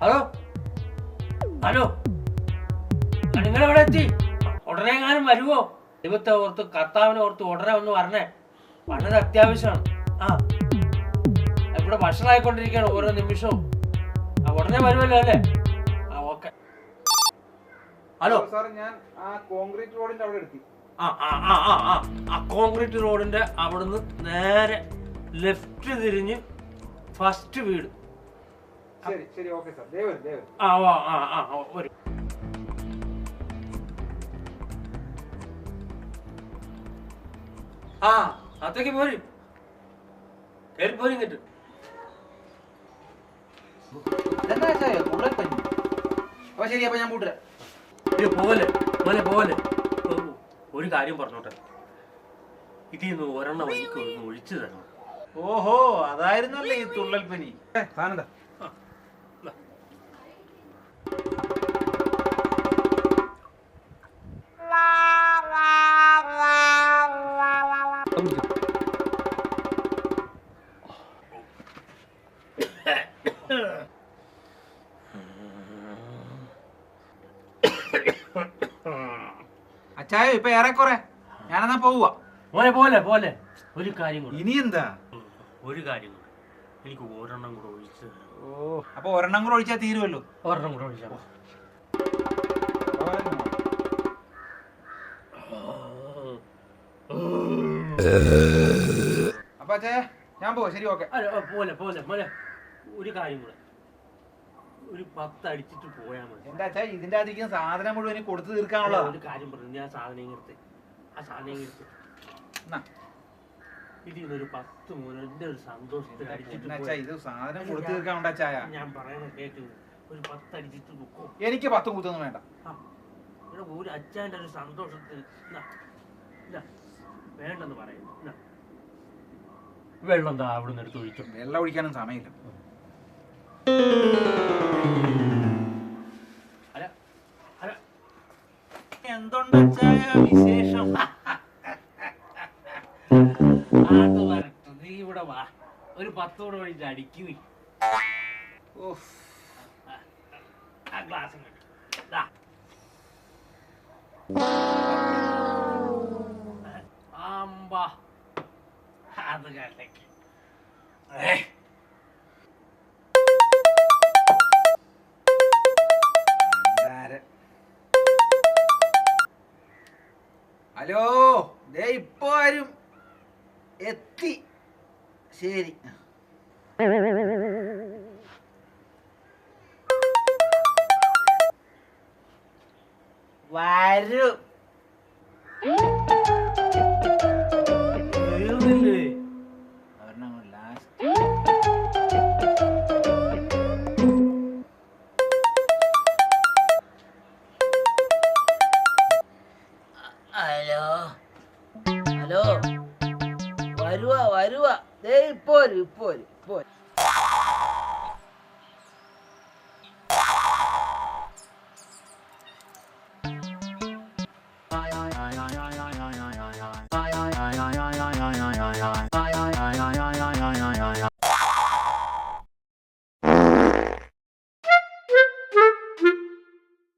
Hello? Hello? നിങ്ങൾ എവിടെ എത്തി? ഉടനെ എങ്ങാനും വരുമോ ദൈവത്തെ ഓർത്ത് കർത്താവിനെ ഓർത്ത് ഉടനെ ഒന്ന് വരണേ. വളരെ അത്യാവശ്യമാണ്. ആ. ഇവിടെ ഭക്ഷണമായിക്കൊണ്ടിരിക്കുകയാണ് ഓരോ നിമിഷവും. ആ ഉടനെ വരുമല്ലോ അല്ലേ? ആ ഓക്കെ. ഹലോ? സാർ ഞാൻ ആ കോൺക്രീറ്റ് റോഡിന്റെ അവിടെ എത്തി ആ ആ ആ ആ ആ. ആ കോൺക്രീറ്റ് റോഡിന്റെ അവിടുന്ന് നേരെ ലെഫ്റ്റ് തിരിഞ്ഞ് ഫസ്റ്റ് വീട്. ശരി ശരി ഓക്കെ സാർ. ദേവൻ ദേവൻ. ആ ആ ആ ഒരു ആ അത്തേക്ക് പോര്. കേറി പോരി അപ്പൊ ശരി അപ്പൊ ഞാൻ പോലെ ഒരു കാര്യം പറഞ്ഞോട്ടെ. ഇതിൽ നിന്ന് ഒരെണ്ണം എനിക്ക് ഒഴിച്ചു തരണം. ഓഹോ അതായിരുന്നല്ലേ ഈ തുള്ളൽ പനി? സാധനം അച്ചായ ഇപ്പൊ ഏറെക്കുറെ. ഞാനെന്നാ പോവുക പോലെ പോലെ പോലെ. ഒരു കാര്യം കൂടെ. ഇനി എന്താ? ഒരു കാര്യം കൂടെ. എനിക്ക് ഒരെണ്ണം കൂടെ ഒഴിച്ച് ഓ അപ്പൊ ഒരെണ്ണം കൂടെ ഒഴിച്ചാൽ തീരുമല്ലോ ഒരെണ്ണം കൂടെ ഒഴിച്ചാൽ അപ്പൊ അച്ഛേ ഞാൻ പോവാ. ശരി ഓക്കെ. പോലെ പോലെ പോലെ. ഒരു കാര്യം കൂടെ. പത്ത് അടിച്ചിട്ട് പോയാൽ മതി. എന്റെ വെച്ചാ ഇതിന്റെ അകത്തിരിക്കുന്ന സാധനം മുഴുവൻ കൊടുത്തു തീർക്കാനുള്ള ഒരു കാര്യം പറഞ്ഞു ഞാൻ സാധനം ഇങ്ങടുത്ത് ആ സാധനം ഇങ്ങടുത്ത് ഇതിനൊരു ഇതിൽ നിന്നൊരു പത്ത് മുതലിന്റെ ഒരു സന്തോഷത്തിൽ അടിച്ചിട്ട് എന്റെ ഇത് സാധനം കൊടുത്തു തീർക്കാനുണ്ട് ചായ? ഞാൻ പറയുന്നത് കേട്ടു ഒരു പത്ത് അടിച്ചിട്ട് പൊക്കോ. എനിക്ക് പത്ത് കൂത്തൊന്നും വേണ്ട. ആ. ഇവിടെ ഒരു അച്ഛന്റെ ഒരു സന്തോഷത്തിൽ ഇന്നാ, ഇന്നാ, വേണ്ടെന്ന് പറയുന്നു ഇന്നാ. വെള്ളം എന്താ അവിടെ നിന്ന് എടുത്ത് ഒഴിക്കും വെള്ളം ഒഴിക്കാനും സമയമില്ല. അത് വരട്ടെ നീ ഇവിടെ വാ ഒരു പത്ത് കൂടെ ഒഴിച്ച് അടിക്കു നീ ഉഫ്. ആ ഗ്ലാസ് ദാ അമ്പ അത് കലക്കി ഹലോ ദേ ഇപ്പൊ ആരും എത്തി. ശരി. വരും. ഹലോ. ഹലോ. വരുവാ വരുവാ. ദേ ഇപ്പോ വരും ഇപ്പോ ഇപ്പോ